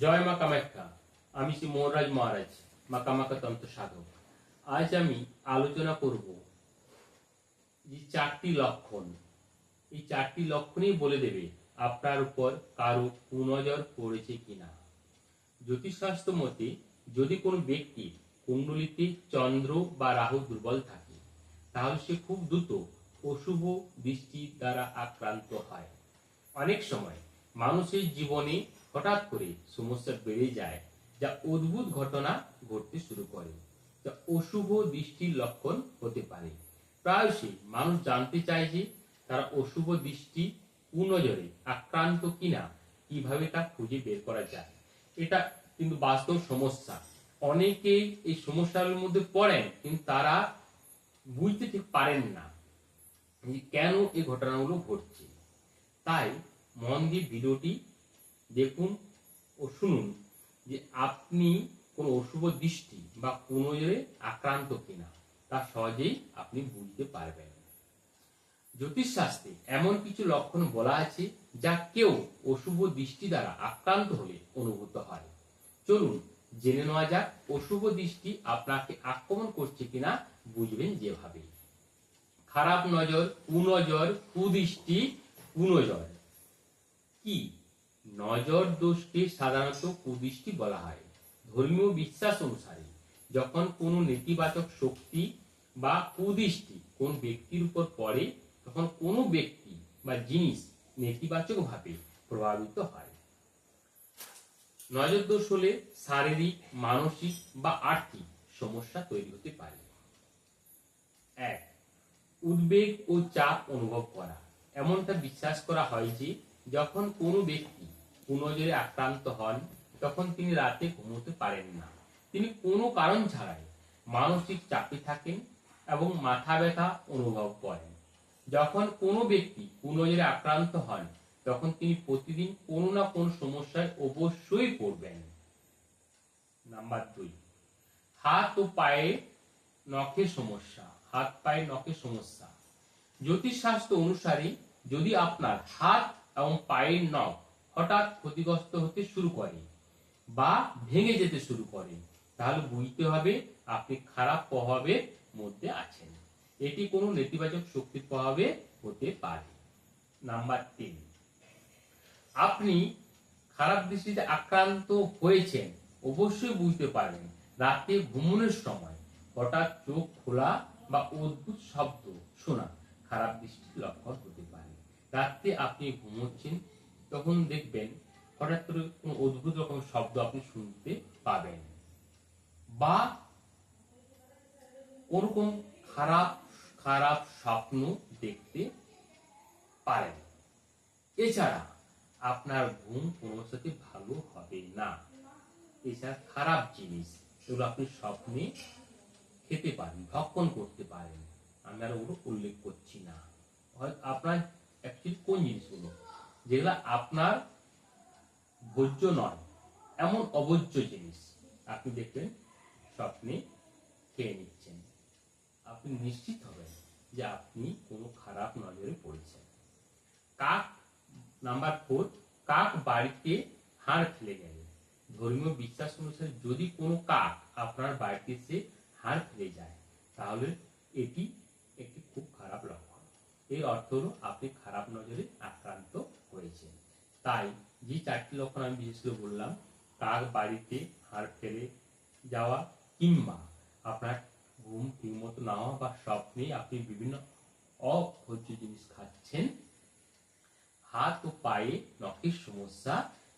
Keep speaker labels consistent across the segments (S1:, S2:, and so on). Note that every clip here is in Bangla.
S1: জয় মা কামাখ্যা, আমি শ্রী মোহনরাজ মহারাজ, মা কামাখ্যা তন্ত্র সাধক। আজ আমি আলোচনা করব যে চারটি লক্ষণ। এই চারটি লক্ষণই বলে দেবে আপনার উপর কারও কুনজর পড়েছে কিনা। জ্যোতিষশাস্ত্র মতে, যদি কোনো ব্যক্তির কুণ্ডলিতে চন্দ্র বা রাহু দুর্বল থাকে, তাহলে সে খুব দ্রুত অশুভ দৃষ্টি দ্বারা আক্রান্ত হয়। অনেক সময় মানুষের জীবনে হঠাৎ করে সমস্যা বেড়ে যায় যা অদ্ভুত ঘটনা ঘটতে শুরু করে, যা অশুভ দৃষ্টির লক্ষণ হতে পারে। প্রায়শই মানুষ জানতে চায় যে তারা অশুভ দৃষ্টি কুনজরে আক্রান্ত কিনা, কীভাবে তা খুঁজে বের করা যায়। এটা কিন্তু বাস্তব সমস্যা। অনেকেই এই সমস্যার মধ্যে পড়েন, কিন্তু তারা বুঝতে ঠিক পারেন না কেন এই ঘটনাগুলো ঘটছে। তাই মন দিয়ে ভিডিওটি দেখুন ও শুনুন যে আপনি কোন অশুভ দৃষ্টি বা কোনো আক্রান্ত কিনা, তা সহজেই আপনি বুঝতে পারবেন। জ্যোতিষশাস্ত্রে এমন কিছু লক্ষণ বলা আছে যা কেউ অশুভ দৃষ্টি দ্বারা আক্রান্ত হলে অনুভূত হয়। চলুন জেনে নেওয়া যাক অশুভ দৃষ্টি আপনাকে আক্রমণ করছে কিনা, বুঝবেন যেভাবে। খারাপ নজর, কুনজর, কুদৃষ্টি, কুনজর। কি? নজর দোষকে সাধারণত কুদৃষ্টি বলা হয়। ধর্মীয় বিশ্বাস অনুসারে যখন কোনো নেতিবাচক শক্তি বা কুদৃষ্টি কোন ব্যক্তির উপর পড়ে, তখন কোনো ব্যক্তি বা জিনিস নেতিবাচক ভাবে প্রভাবিত হয়। নজর দোষ হলে শারীরিক, মানসিক বা আর্থিক সমস্যা তৈরি হতে পারে। এক, উদ্বেগ ও চাপ অনুভব করা। এমনটা বিশ্বাস করা হয় যে যখন কোনো ব্যক্তি পুনজরে আক্রান্ত হন, তখন তিনি রাতে ঘুমোতে পারেন না। তিনি কোনো কারণ ছাড়াই মানসিক চাপে থাকেন এবং মাথা ব্যথা অনুভব করেন। যখন কোনো ব্যক্তি পুনজরে আক্রান্ত হন, তখন তিনি প্রতিদিন কোনো না কোনো সমস্যায় অবশ্যই পড়বেন। নাম্বার দুই, হাত ও পায়ে নখের সমস্যা। হাত, পায়ে নখের সমস্যা। জ্যোতিষ জ্যোতিষশাস্ত্র অনুসারে যদি আপনার হাত এবং পায়ের নখ হঠাৎ ক্ষতিগ্রস্ত হতে শুরু করে বা ভেঙে যেতে শুরু করে, তাহলে বুঝতে হবে আপনি খারাপ প্রভাবের মধ্যে আছেন। এটি কোনো নেতিবাচক শক্তির প্রভাবে হতে পারে। নাম্বার তিন, আপনি খারাপ দৃষ্টিতে আক্রান্ত হয়েছেন, অবশ্যই বুঝতে পারবেন রাতে ঘুমনের সময় হঠাৎ চোখ খোলা বা অদ্ভুত শব্দ শোনা খারাপ দৃষ্টির লক্ষণ হতে পারে। রাতে আপনি ঘুমোচ্ছেন, তখন দেখবেন হঠাৎ করে কোনো অদ্ভুত রকম শব্দ আপনি শুনতে পাবেন। বা ওরকম খারাপ খারাপ স্বপ্ন দেখতে পারেন। এছাড়া আপনার ঘুম কোনো সাথে ভালো হবে না। এছাড়া খারাপ জিনিস এগুলো আপনি স্বপ্নে খেতে পারেন, ভক্ষণ করতে পারেন। আমি আর ওগুলো উল্লেখ করছি না। আপনার অ্যাকচুয়ালি কোন জিনিসগুলো যেগুলো আপনার ভোজ্য নয়, এমন অভোজ্য জিনিস। আপনি দেখবেন স্বপ্নে খেয়ে নিচ্ছেন। আপনি নিশ্চিত হবেন যে আপনি কোনো খারাপ নজরে পড়েছেন। কাক নাম্বার ফোর কাক বাড়িতে হাড় ফেলে গেলে। ধর্মীয় বিশ্বাস অনুসারে যদি কোনো কাক আপনার বাড়িতে এসে হাড় ফেলে যায়, তাহলে এটি একটি খুব খারাপ লক্ষণ। এই অর্থ হলো আপনি খারাপ নজরে আক্রান্ত হয়েছেন। তাই যে চারটি লক্ষণ আমি বিশেষ করে বললাম কাক বাড়িতে হাড় ফেলে যাওয়া কিংবা আপনার ঘুম ঠিকমতো না হওয়া বা স্বপ্নে আপনি বিভিন্ন অভোজ্য জিনিস খাচ্ছেন, হাত ও পায়ে নখের সমস্যা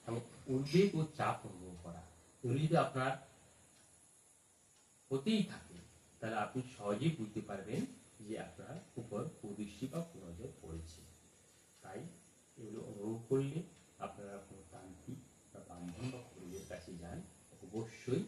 S1: এবং উদ্বেগ ও চাপ অনুভব করা। এগুলি যদি আপনার হতেই থাকে, তাহলে আপনি সহজেই বুঝতে পারবেন যে আপনার উপর কুদৃষ্টি বা কুনজর পড়েছে। তাই এগুলো অনুরোধ করলে আপনারা কোনো তান্ত্রিক বা ব্রাহ্মণ বা কবিদের কাছে যান, অবশ্যই